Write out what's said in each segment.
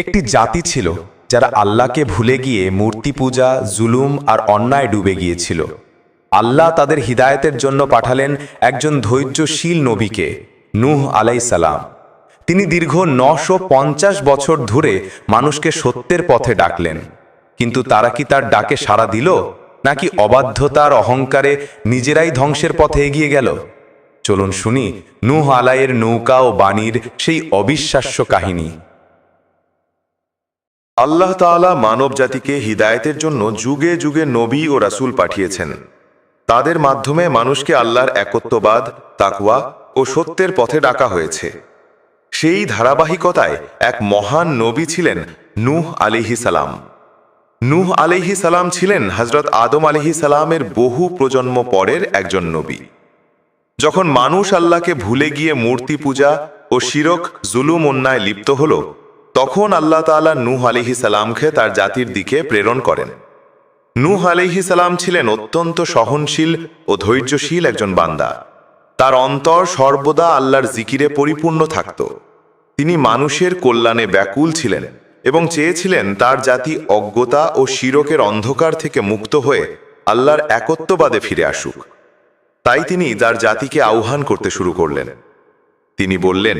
একটি জাতি ছিল যারা আল্লাহকে ভুলে গিয়ে মূর্তি পূজা, জুলুম আর অন্যায় ডুবে গিয়েছিল। আল্লাহ তাদের হিদায়তের জন্য পাঠালেন একজন ধৈর্যশীল নবীকে, নুহ আলাই সালাম। তিনি দীর্ঘ নশো বছর ধরে মানুষকে সত্যের পথে ডাকলেন। কিন্তু তারা কি তার ডাকে সাড়া দিল, নাকি অবাধ্যতার অহংকারে নিজেরাই ধ্বংসের পথে এগিয়ে গেল? চলুন শুনি নূহ আলাইয়ের নৌকা ও বাণীর সেই অবিশ্বাস্য কাহিনী। আল্লাহ তাআলা মানব জাতিকে হিদায়তের জন্য যুগে যুগে নবী ও রাসূল পাঠিয়েছেন। তাদের মাধ্যমে মানুষকে আল্লাহর একত্ববাদ, তাকওয়া ও সত্যের পথে ডাকা হয়েছে। সেই ধারাবাহিকতায় এক মহান নবী ছিলেন নূহ আলিহি সালাম। নূহ আলিহি সালাম ছিলেন হজরত আদম আলিহি সালামের বহু প্রজন্ম পরের একজন নবী। যখন মানুষ আল্লাহকে ভুলে গিয়ে মূর্তি পূজা ও শিরক, জুলুম অন্যায় লিপ্ত হল তখন আল্লাহ তাআলা নূহ আলিহি সালামকে তার জাতির দিকে প্রেরণ করেন। নূহ আলিহি সালাম ছিলেন অত্যন্ত সহনশীল ও ধৈর্যশীল একজন বান্দা। তার অন্তর সর্বদা আল্লাহর জিকিরে পরিপূর্ণ থাকত। তিনি মানুষের কল্যাণে ব্যাকুল ছিলেন এবং চেয়েছিলেন তার জাতি অজ্ঞতা ও শিরকের অন্ধকার থেকে মুক্ত হয়ে আল্লাহর একত্ববাদে ফিরে আসুক। তাই তিনি তার জাতিকে আহ্বান করতে শুরু করলেন। তিনি বললেন,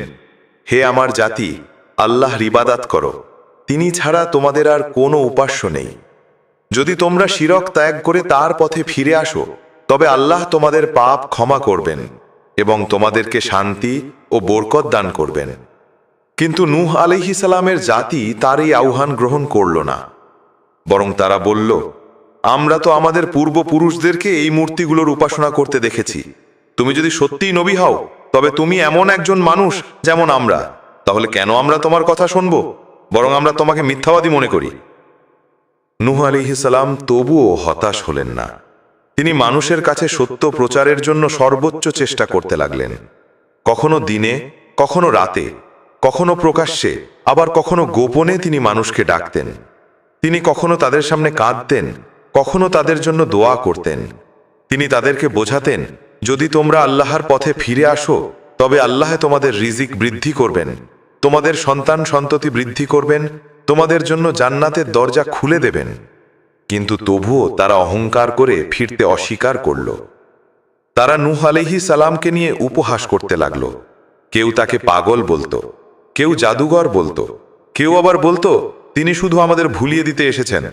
হে আমার জাতি আল্লাহ রিবাদাত করো। তিনি ছাড়া তোমাদের আর কোনো উপাস্য নেই। যদি তোমরা শিরক ত্যাগ করে তার পথে ফিরে আসো, তবে আল্লাহ তোমাদের পাপ ক্ষমা করবেন এবং তোমাদেরকে শান্তি ও বরকত দান করবেন। কিন্তু নূহ সালামের জাতি তার এই আহ্বান গ্রহণ করল না। বরং তারা বলল, আমরা তো আমাদের পূর্বপুরুষদেরকে এই মূর্তিগুলোর উপাসনা করতে দেখেছি। তুমি যদি সত্যিই নবী হও, তবে তুমি এমন একজন মানুষ যেমন আমরা। তাহলে কেন আমরা তোমার কথা শুনব? বরং আমরা তোমাকে মিথ্যাবাদী মনে করি। নুহ আলিহিসাল্লাম তবুও হতাশ হলেন না। তিনি মানুষের কাছে সত্য প্রচারের জন্য সর্বোচ্চ চেষ্টা করতে লাগলেন। কখনো দিনে, কখনো রাতে, কখনো প্রকাশ্যে, আবার কখনো গোপনে তিনি মানুষকে ডাকতেন। তিনি কখনো তাদের সামনে কাঁদতেন, কখনো তাদের জন্য দোয়া করতেন। তিনি তাদেরকে বোঝাতেন, যদি তোমরা আল্লাহর পথে ফিরে আসো, তবে আল্লাহ তোমাদের রিজিক বৃদ্ধি করবেন। তোমাদের সন্তান সন্ততি বৃদ্ধি করবেন, তোমাদের জন্য জান্নাতের দরজা খুলে দেবেন। কিন্তু তবুও তারা অহংকার করে ফিরতে অস্বীকার করল। তারা নূহ আলহি সালামকে নিয়ে উপহাস করতে লাগল। কেউ তাকে পাগল বলতো, কেউ জাদুঘর বলতো, কেউ আবার বলতো, তিনি শুধু আমাদের ভুলিয়ে দিতে এসেছেন।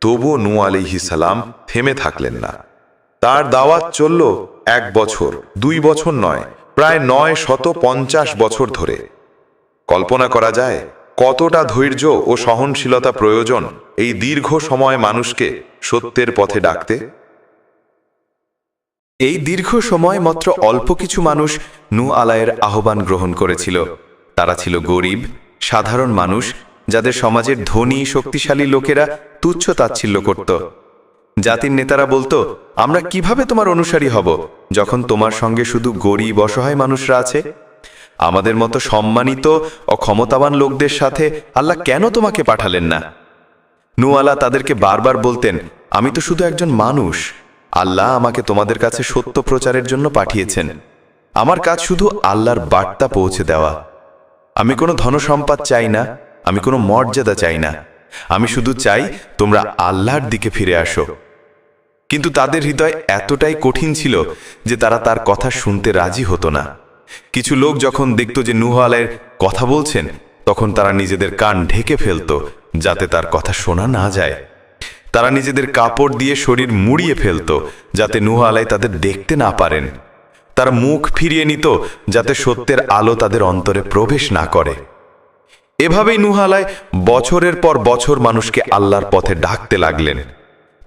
তবুও নূ আলিহি সালাম থেমে থাকলেন না। তার দাওয়াত চলল এক বছর, দুই বছর নয়, প্রায় নয় শত পঞ্চাশ বছর ধরে। কল্পনা করা যায়, কতটা ধৈর্য ও সহনশীলতা প্রয়োজন এই দীর্ঘ সময় মানুষকে সত্যের পথে ডাকতে? এই দীর্ঘ সময় মাত্র অল্প কিছু মানুষ নু আলায়ের আহ্বান গ্রহণ করেছিল। তারা ছিল গরিব, সাধারণ মানুষ, যাদের সমাজের ধনী, শক্তিশালী লোকেরা তুচ্ছ তাচ্ছিল্য করত। জাতির নেতারা বলতো, আমরা কীভাবে তোমার অনুসারী হব, যখন তোমার সঙ্গে শুধু গরিব অসহায় মানুষরা আছে? আমাদের মতো সম্মানিত ও ক্ষমতাবান লোকদের সাথে আল্লাহ কেন তোমাকে পাঠালেন না? নুয়ালা তাদেরকে বারবার বলতেন, আমি তো শুধু একজন মানুষ। আল্লাহ আমাকে তোমাদের কাছে সত্য প্রচারের জন্য পাঠিয়েছেন। আমার কাজ শুধু আল্লাহর বার্তা পৌঁছে দেওয়া। আমি কোনো ধনসম্পদ চাই না, আমি কোনো মর্যাদা চাই না। আমি শুধু চাই তোমরা আল্লাহর দিকে ফিরে আসো। কিন্তু তাদের হৃদয় এতটাই কঠিন ছিল যে তারা তার কথা শুনতে রাজি হতো না। কিছু লোক যখন দেখত যে নুহ আলাইয়ের কথা বলছেন, তখন তারা নিজেদের কান ঢেকে ফেলত, যাতে তার কথা শোনা না যায়। তারা নিজেদের কাপড় দিয়ে শরীর মুড়িয়ে ফেলত, যাতে নুহ আলাই তাদের দেখতে না পারেন। তারা মুখ ফিরিয়ে নিত, যাতে সত্যের আলো তাদের অন্তরে প্রবেশ না করে। এভাবেই নুহালায় বছরের পর বছর মানুষকে আল্লাহর পথে ডাকতে লাগলেন।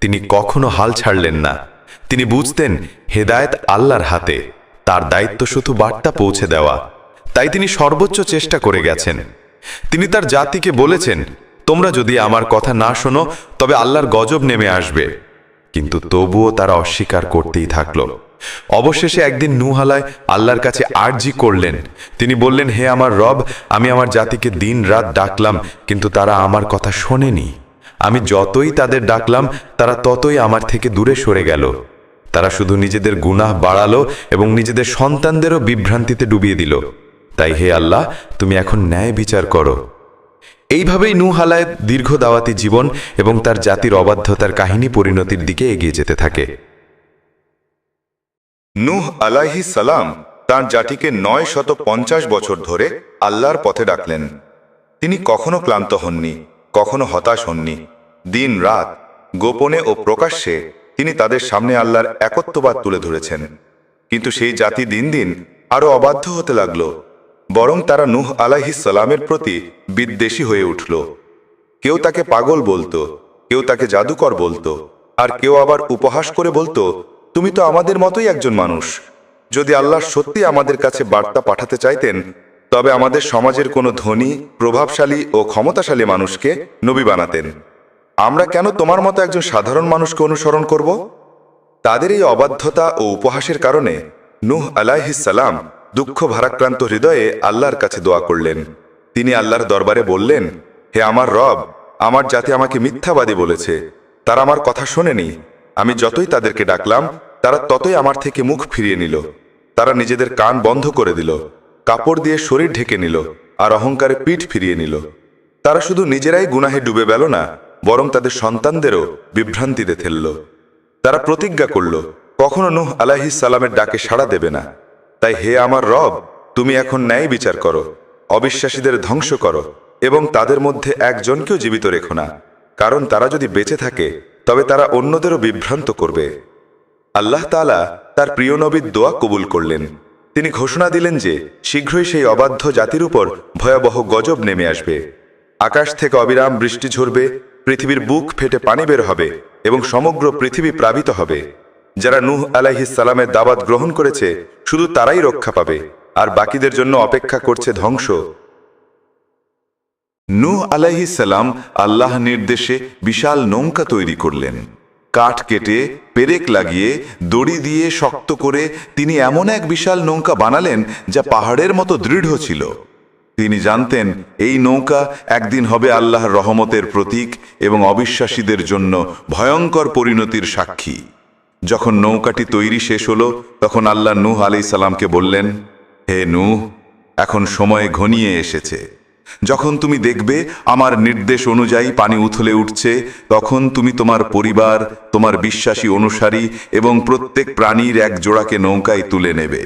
তিনি কখনো হাল ছাড়লেন না। তিনি বুঝতেন, হেদায়েত আল্লাহর হাতে। তার দায়িত্ব শুধু বার্তা পৌঁছে দেওয়া। তাই তিনি সর্বোচ্চ চেষ্টা করে গেছেন। তিনি তার জাতিকে বলেছেন, তোমরা যদি আমার কথা না শোনো, তবে আল্লাহর গজব নেমে আসবে। কিন্তু তবুও তারা অস্বীকার করতেই থাকল। অবশেষে একদিন নুহালায় আল্লাহর কাছে আর্জি করলেন। তিনি বললেন, হে আমার রব, আমি আমার জাতিকে দিন রাত ডাকলাম, কিন্তু তারা আমার কথা শোনেনি। আমি যতই তাদের ডাকলাম, তারা ততই আমার থেকে দূরে সরে গেল। তারা শুধু নিজেদের গুনাহ বাড়ালো এবং নিজেদের সন্তানদেরও বিভ্রান্তিতে ডুবিয়ে দিল। তাই হে আল্লাহ, তুমি এখন ন্যায় বিচার করো। এইভাবেই নূহ আলায়ের দীর্ঘ দাওয়াতি জীবন এবং তার জাতির অবাধ্যতার কাহিনী পরিণতির দিকে এগিয়ে যেতে থাকে। নূহ আলাহি সালাম তাঁর জাতিকে নয় শত পঞ্চাশ বছর ধরে আল্লাহর পথে ডাকলেন। তিনি কখনো ক্লান্ত হননি, কখনো হতাশ হননি। দিন রাত গোপনে ও প্রকাশ্যে তিনি তাদের সামনে আল্লাহর একত্ববাদ তুলে ধরেছেন। কিন্তু সেই জাতি দিন দিন আরও অবাধ্য হতে লাগল, বরং তারা নুহ সালামের প্রতি বিদ্বেষী হয়ে উঠল। কেউ তাকে পাগল বলতো, কেউ তাকে জাদুকর বলতো, আর কেউ আবার উপহাস করে বলতো, তুমি তো আমাদের মতোই একজন মানুষ। যদি আল্লাহ সত্যি আমাদের কাছে বার্তা পাঠাতে চাইতেন, তবে আমাদের সমাজের কোনো ধনী, প্রভাবশালী ও ক্ষমতাশালী মানুষকে নবী বানাতেন। আমরা কেন তোমার মতো একজন সাধারণ মানুষকে অনুসরণ করব? তাদের এই অবাধ্যতা ও উপহাসের কারণে নূহ আলাইহিসাল্লাম দুঃখ ভারাক্রান্ত হৃদয়ে আল্লাহর কাছে দোয়া করলেন। তিনি আল্লাহর দরবারে বললেন, হে আমার রব, আমার জাতি আমাকে মিথ্যাবাদী বলেছে। তারা আমার কথা শোনেনি। আমি যতই তাদেরকে ডাকলাম, তারা ততই আমার থেকে মুখ ফিরিয়ে নিল। তারা নিজেদের কান বন্ধ করে দিল, কাপড় দিয়ে শরীর ঢেকে নিল, আর অহংকারে পিঠ ফিরিয়ে নিল। তারা শুধু নিজেরাই গুনাহে ডুবে গেল না বরং তাদের সন্তানদেরও বিভ্রান্তিতে ফেলল। তারা প্রতিজ্ঞা করল, কখনো নুহ আলাহিস সালামের ডাকে সাড়া দেবে না। তাই হে আমার রব, তুমি এখন ন্যায় বিচার করো, অবিশ্বাসীদের ধ্বংস করো, এবং তাদের মধ্যে একজনকেও জীবিত রেখো না। কারণ তারা যদি বেঁচে থাকে, তবে তারা অন্যদেরও বিভ্রান্ত করবে। আল্লাহ তালা তার প্রিয় নবীর দোয়া কবুল করলেন। তিনি ঘোষণা দিলেন যে, শীঘ্রই সেই অবাধ্য জাতির উপর ভয়াবহ গজব নেমে আসবে। আকাশ থেকে অবিরাম বৃষ্টি ঝরবে পৃথিবীর বুক ফেটে পানি বের হবে এবং সমগ্র পৃথিবী প্লাবিত হবে। যারা নূহ সালামের দাওয়াত গ্রহণ করেছে, শুধু তারাই রক্ষা পাবে, আর বাকিদের জন্য অপেক্ষা করছে ধ্বংস। নূহ সালাম আল্লাহ নির্দেশে বিশাল নৌকা তৈরি করলেন। কাঠ কেটে, পেরেক লাগিয়ে, দড়ি দিয়ে শক্ত করে তিনি এমন এক বিশাল নৌকা বানালেন যা পাহাড়ের মতো দৃঢ় ছিল। তিনি জানতেন, এই নৌকা একদিন হবে আল্লাহর রহমতের প্রতীক এবং অবিশ্বাসীদের জন্য ভয়ঙ্কর পরিণতির সাক্ষী। যখন নৌকাটি তৈরি শেষ হলো, তখন আল্লাহ নূহ আলি সালামকে বললেন, হে নূহ, এখন সময় ঘনিয়ে এসেছে। যখন তুমি দেখবে আমার নির্দেশ অনুযায়ী পানি উথলে উঠছে, তখন তুমি তোমার পরিবার, তোমার বিশ্বাসী অনুসারী এবং প্রত্যেক প্রাণীর এক জোড়াকে নৌকায় তুলে নেবে।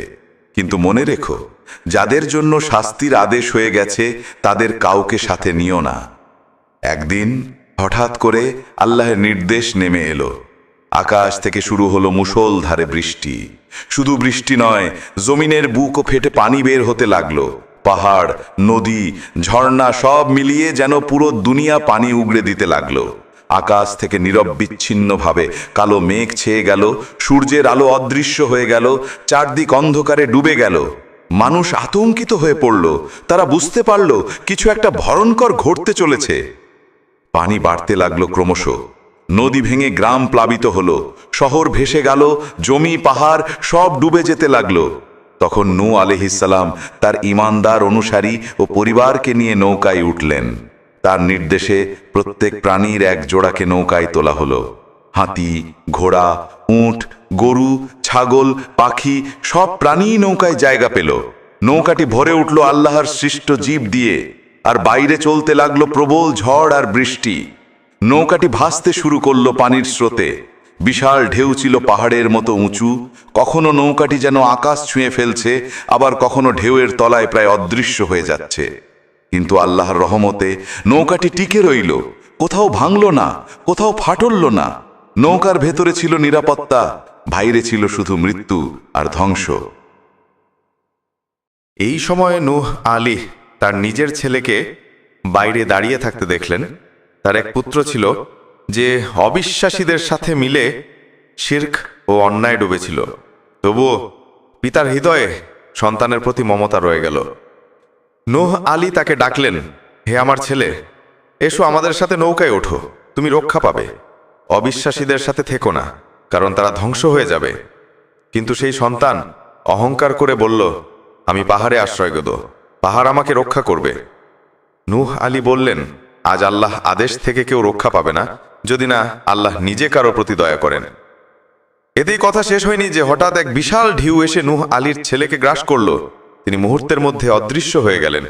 কিন্তু মনে রেখো যাদের জন্য শাস্তির আদেশ হয়ে গেছে, তাদের কাউকে সাথে নিও না। একদিন হঠাৎ করে আল্লাহের নির্দেশ নেমে এলো। আকাশ থেকে শুরু হলো মুষলধারে বৃষ্টি। শুধু বৃষ্টি নয়, জমিনের বুকও ফেটে পানি বের হতে লাগল। পাহাড়, নদী, ঝর্ণা সব মিলিয়ে যেন পুরো দুনিয়া পানি উগড়ে দিতে লাগল। আকাশ থেকে নীরব বিচ্ছিন্নভাবে কালো মেঘ ছেয়ে গেল, সূর্যের আলো অদৃশ্য হয়ে গেল, চারদিক অন্ধকারে ডুবে গেল। মানুষ আতঙ্কিত হয়ে পড়ল। তারা বুঝতে পারল কিছু একটা ভয়ঙ্কর ঘটতে চলেছে। পানি বাড়তে লাগল ক্রমশ। নদী ভেঙে গ্রাম প্লাবিত হলো। শহর ভেসে গেল, জমি, পাহাড় সব ডুবে যেতে লাগল। তখন নূ আলহিসাল্লাম তার ইমানদার অনুসারী ও পরিবারকে নিয়ে নৌকায় উঠলেন। তার নির্দেশে প্রত্যেক প্রাণীর এক জোড়াকে নৌকায় তোলা হলো। হাতি, ঘোড়া, উট গরু, ছাগল, পাখি, সব প্রাণী নৌকায় জায়গা পেল। নৌকাটি ভরে উঠল আল্লাহর সৃষ্ট জীব দিয়ে, আর বাইরে চলতে লাগল প্রবল ঝড় আর বৃষ্টি। নৌকাটি ভাসতে শুরু করল পানির স্রোতে। বিশাল ঢেউ ছিল পাহাড়ের মতো উঁচু। কখনো নৌকাটি যেন আকাশ ছুঁয়ে ফেলছে, আবার কখনো ঢেউয়ের তলায় প্রায় অদৃশ্য হয়ে যাচ্ছে। কিন্তু আল্লাহর রহমতে নৌকাটি টিকে রইল। কোথাও ভাঙল না, কোথাও ফাটলল না। নৌকার ভেতরে ছিল নিরাপত্তা বাইরে ছিল শুধু মৃত্যু আর ধ্বংস। এই সময়ে নূহ আলী তার নিজের ছেলেকে বাইরে দাঁড়িয়ে থাকতে দেখলেন। তার এক পুত্র ছিল যে অবিশ্বাসীদের সাথে মিলে শির্ক ও অন্যায় ডুবেছিল। তবুও পিতার হৃদয়ে সন্তানের প্রতি মমতা রয়ে গেল। নূহ আলী তাকে ডাকলেন, হে আমার ছেলে, এসো আমাদের সাথে নৌকায় ওঠো, তুমি রক্ষা পাবে। অবিশ্বাসীদের সাথে থেকো না। কারণ তারা ধ্বংস হয়ে যাবে। কিন্তু সেই সন্তান অহংকার করে বলল, আমি পাহাড়ে আশ্রয় গেদ পাহাড় আমাকে রক্ষা করবে। নুহ আলী বললেন, আজ আল্লাহ আদেশ থেকে কেউ রক্ষা পাবে না, যদি না আল্লাহ নিজে কারও প্রতি দয়া করেন। এতেই কথা শেষ হয়নি যে হঠাৎ এক বিশাল ঢিউ এসে নুহ আলীর ছেলেকে গ্রাস করল। তিনি মুহূর্তের মধ্যে অদৃশ্য হয়ে গেলেন।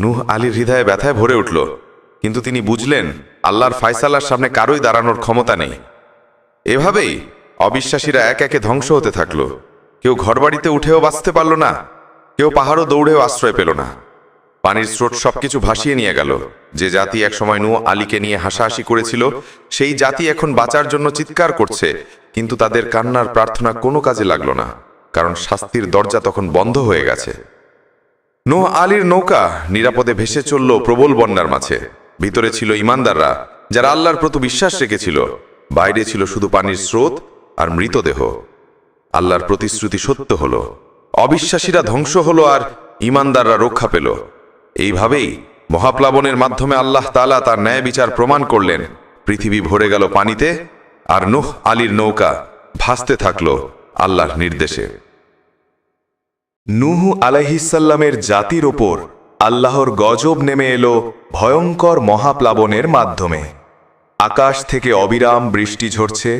নুহ আলীর হৃদয়ে ব্যথায় ভরে উঠল। কিন্তু তিনি বুঝলেন, আল্লাহর ফায়সালার সামনে কারোই দাঁড়ানোর ক্ষমতা নেই। এভাবেই অবিশ্বাসীরা এক একে ধ্বংস হতে থাকল। কেউ ঘরবাড়িতে উঠেও বাঁচতে পারল না, কেউ পাহাড়ও দৌড়েও আশ্রয় পেল না। পানির স্রোত সবকিছু ভাসিয়ে নিয়ে গেল। যে জাতি একসময় নু আলীকে নিয়ে হাসাহাসি করেছিল, সেই জাতি এখন বাঁচার জন্য চিৎকার করছে, কিন্তু তাদের কান্নার প্রার্থনা কোনো কাজে লাগল না, কারণ শাস্তির দরজা তখন বন্ধ হয়ে গেছে। নো আলীর নৌকা নিরাপদে ভেসে চলল প্রবল বন্যার মাঝে। ভিতরে ছিল ইমানদাররা, যারা আল্লাহর প্রতি বিশ্বাস রেখেছিল। বাইরে ছিল শুধু পানির স্রোত আর মৃতদেহ। আল্লাহর প্রতিশ্রুতি সত্য হল। অবিশ্বাসীরা ধ্বংস হল আর ইমানদাররা রক্ষা পেল। এইভাবেই মহাপ্লাবনের মাধ্যমে আল্লাহ তাআলা তার ন্যায় বিচার প্রমাণ করলেন। পৃথিবী ভরে গেল পানিতে আর নুহ আলীর নৌকা ভাসতে থাকল আল্লাহর নির্দেশে। নুহু আলাইহিসাল্লামের জাতির ওপর আল্লাহর গজব নেমে এলো ভয়ঙ্কর মহাপ্লাবনের মাধ্যমে। আকাশ থেকে অবিরাম বৃষ্টি ঝরছে,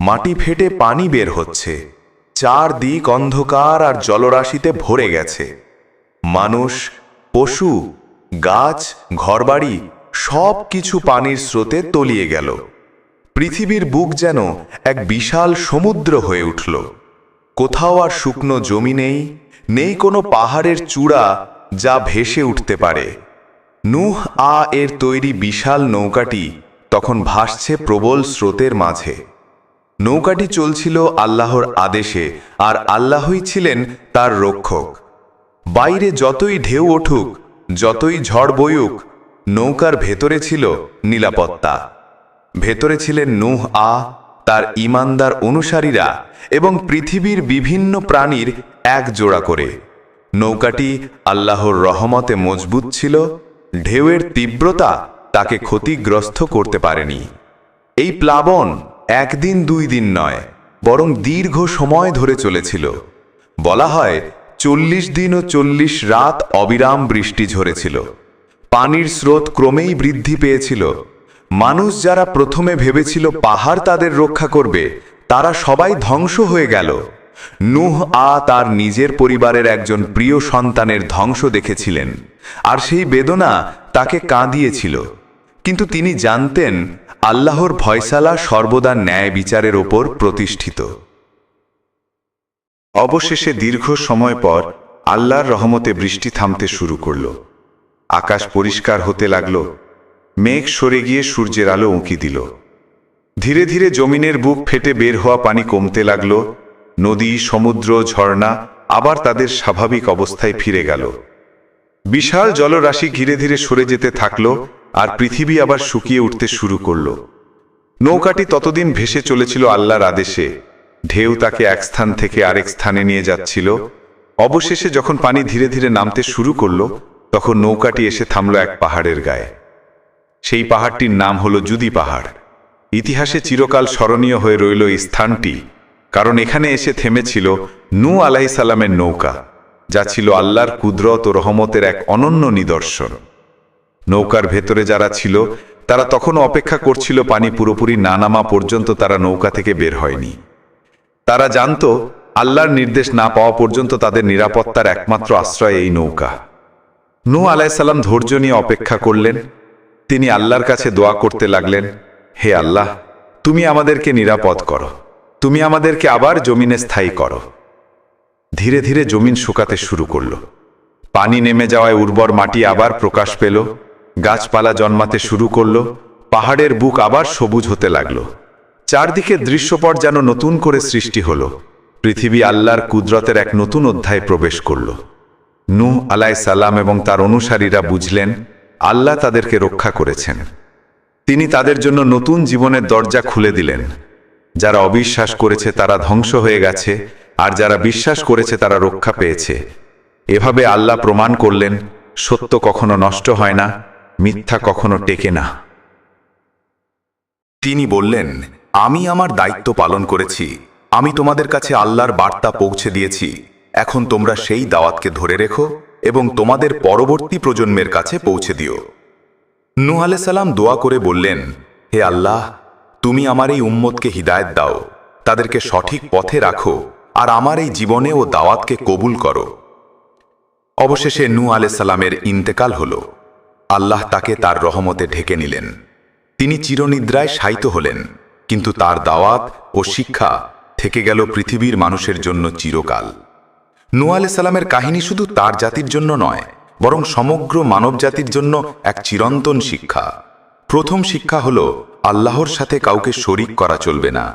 মাটি ফেটে পানি বের হচ্ছে, চারদিক অন্ধকার আর জলরাশিতে ভরে গেছে। মানুষ, পশু, গাছ, ঘরবাড়ি সব কিছু পানির স্রোতে তলিয়ে গেল। পৃথিবীর বুক যেন এক বিশাল সমুদ্র হয়ে উঠল। কোথাও আর শুকনো জমি নেই নেই কোনো পাহাড়ের চূড়া যা ভেসে উঠতে পারে। নুহ আ এর তৈরি বিশাল নৌকাটি তখন ভাসছে প্রবল স্রোতের মাঝে। নৌকাটি চলছিল আল্লাহর আদেশে, আর আল্লাহই ছিলেন তার রক্ষক। বাইরে যতই ঢেউ উঠুক, যতই ঝড় বইউক, নৌকার ভেতরে ছিল নিরাপত্তা। ভেতরে ছিলেন নুহ আ, তার ইমানদার অনুসারীরা এবং পৃথিবীর বিভিন্ন প্রাণীর এক জোড়া করে। নৌকাটি আল্লাহর রহমতে মজবুত ছিল, ঢেউয়ের তীব্রতা তাকে ক্ষতিগ্রস্ত করতে পারেনি। এই প্লাবন একদিন দুই দিন নয় বরং দীর্ঘ সময় ধরে চলেছিল। বলা হয় চল্লিশ দিন ও চল্লিশ রাত অবিরাম বৃষ্টি ঝরেছিল। পানির স্রোত ক্রমেই বৃদ্ধি পেয়েছিল। মানুষ যারা প্রথমে ভেবেছিল পাহাড় তাদের রক্ষা করবে তারা সবাই ধ্বংস হয়ে গেল। নুহ আ তার নিজের পরিবারের একজন প্রিয় সন্তানের ধ্বংস দেখেছিলেন আর সেই বেদনা তাকে কাঁদিয়েছিল। কিন্তু তিনি জানতেন, আল্লাহর ভয়সালা সর্বদা ন্যায় বিচারের ওপর প্রতিষ্ঠিত। অবশেষে দীর্ঘ সময় পর আল্লাহর রহমতে বৃষ্টি থামতে শুরু করল। আকাশ পরিষ্কার হতে লাগল, মেঘ সরে গিয়ে সূর্যের আলো উঁকি দিল। ধীরে ধীরে জমিনের বুক ফেটে বের হওয়া পানি কমতে লাগল, নদী, সমুদ্র, ঝর্ণা আবার তাদের স্বাভাবিক অবস্থায় ফিরে গেল। বিশাল জলরাশি ধীরে ধীরে সরে যেতে থাকল আর পৃথিবী আবার শুকিয়ে উঠতে শুরু করল। নৌকাটি ততদিন ভেসে চলেছিল আল্লাহর আদেশে। ঢেউ তাকে এক স্থান থেকে আরেক স্থানে নিয়ে যাচ্ছিল। অবশেষে যখন পানি ধীরে ধীরে নামতে শুরু করল, তখন নৌকাটি এসে থামল এক পাহাড়ের গায়ে। সেই পাহাড়টির নাম হল জুদি পাহাড়। ইতিহাসে চিরকাল স্মরণীয় হয়ে রইল এই স্থানটি, কারণ এখানে এসে থেমেছিল নু আলাহি সালামের নৌকা, যা ছিল আল্লাহর কুদরত ও রহমতের এক অনন্য নিদর্শন। নৌকার ভেতরে যারা ছিল, তারা তখনও অপেক্ষা করছিল পানি পুরোপুরি না নামা পর্যন্ত তারা নৌকা থেকে বের হয়নি। তারা জানত, আল্লাহর নির্দেশ না পাওয়া পর্যন্ত তাদের নিরাপত্তার একমাত্র আশ্রয় এই নৌকা। নু আলাইসাল্লাম ধৈর্য নিয়ে অপেক্ষা করলেন। তিনি আল্লাহর কাছে দোয়া করতে লাগলেন, হে আল্লাহ, তুমি আমাদেরকে নিরাপদ করো। তুমি আমাদেরকে আবার জমিনে স্থায়ী করো। ধীরে ধীরে জমিন শুকাতে শুরু করল। পানি নেমে যাওয়ায় উর্বর মাটি আবার প্রকাশ পেল। গাছপালা জন্মাতে শুরু করল, পাহাড়ের বুক আবার সবুজ হতে লাগল। চারদিকে দৃশ্যপট যেন নতুন করে সৃষ্টি হল। পৃথিবী আল্লাহর কুদরতের এক নতুন অধ্যায় প্রবেশ করল। নূহ আলাই সালাম এবং তার অনুসারীরা বুঝলেন, আল্লাহ তাদেরকে রক্ষা করেছেন। তিনি তাদের জন্য নতুন জীবনের দরজা খুলে দিলেন। যারা অবিশ্বাস করেছে তারা ধ্বংস হয়ে গেছে, আর যারা বিশ্বাস করেছে তারা রক্ষা পেয়েছে। এভাবে আল্লাহ প্রমাণ করলেন, সত্য কখনো নষ্ট হয় না মিথ্যা কখনো টেকে না। তিনি বললেন, আমি আমার দায়িত্ব পালন করেছি। আমি তোমাদের কাছে আল্লাহর বার্তা পৌঁছে দিয়েছি। এখন তোমরা সেই দাওয়াতকে ধরে রেখো এবং তোমাদের পরবর্তী প্রজন্মের কাছে পৌঁছে দিও। নূহ সালাম দোয়া করে বললেন, হে আল্লাহ, তুমি আমার এই উম্মতকে হিদায়ত দাও। তাদেরকে সঠিক পথে রাখো আর আমার এই জীবনে ও দাওয়াতকে কবুল করো। অবশেষে নূ সালামের ইন্তেকাল হল। আল্লাহ তাকে তার রহমতে ঢেকে নিলেন। তিনি চিরনিদ্রায় শায়িত হলেন, কিন্তু তার দাওয়াত ও শিক্ষা থেকে গেল পৃথিবীর মানুষের জন্য চিরকাল। নূ সালামের কাহিনী শুধু তার জাতির জন্য নয়, বরং সমগ্র মানবজাতির জন্য এক চিরন্তন শিক্ষা। প্রথম শিক্ষা হল, আল্লাহর সাথে কাউকে শরিক করা চলবে না।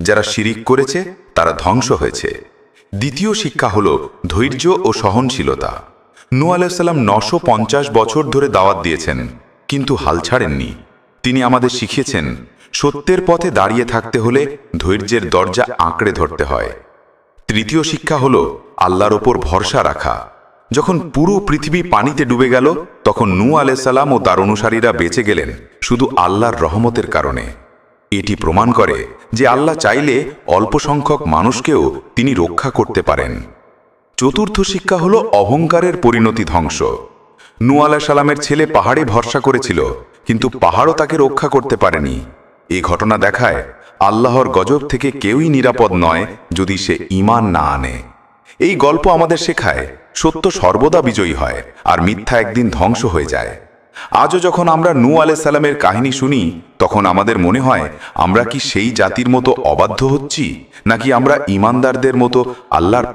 যারা শিরিক করেছে, তারা ধ্বংস হয়েছে। দ্বিতীয় শিক্ষা হল, ধৈর্য ও সহনশীলতা। নূ আলাইসাল্লাম নশো পঞ্চাশ বছর ধরে দাওয়াত দিয়েছেন, কিন্তু হাল ছাড়েননি। তিনি আমাদের শিখিয়েছেন, সত্যের পথে দাঁড়িয়ে থাকতে হলে ধৈর্যের দরজা আঁকড়ে ধরতে হয়। তৃতীয় শিক্ষা হল আল্লাহর ওপর ভরসা রাখা। যখন পুরো পৃথিবী পানিতে ডুবে গেল, তখন নূ আলাইসাল্লাম ও তার অনুসারীরা বেঁচে গেলেন শুধু আল্লাহর রহমতের কারণে। এটি প্রমাণ করে যে আল্লাহ চাইলে অল্প সংখ্যক মানুষকেও তিনি রক্ষা করতে পারেন। চতুর্থ শিক্ষা হল অহংকারের পরিণতি ধ্বংস। নূ আলাহ সালামের ছেলে পাহাড়ে ভরসা করেছিল, কিন্তু পাহাড়ও তাকে রক্ষা করতে পারেনি। এই ঘটনা দেখায়, আল্লাহর গজব থেকে কেউই নিরাপদ নয় যদি সে ঈমান না আনে। এই গল্প আমাদের শেখায়, সত্য সর্বদা বিজয়ী হয় আর মিথ্যা একদিন ধ্বংস হয়ে যায়। আজও যখন আমরা নূ সালামের কাহিনী শুনি, তখন আমাদের মনে হয়, আমরা কি সেই জাতির মতো অবাধ্য হচ্ছি, নাকি আমরা ইমানদারদের মতো আল্লাহর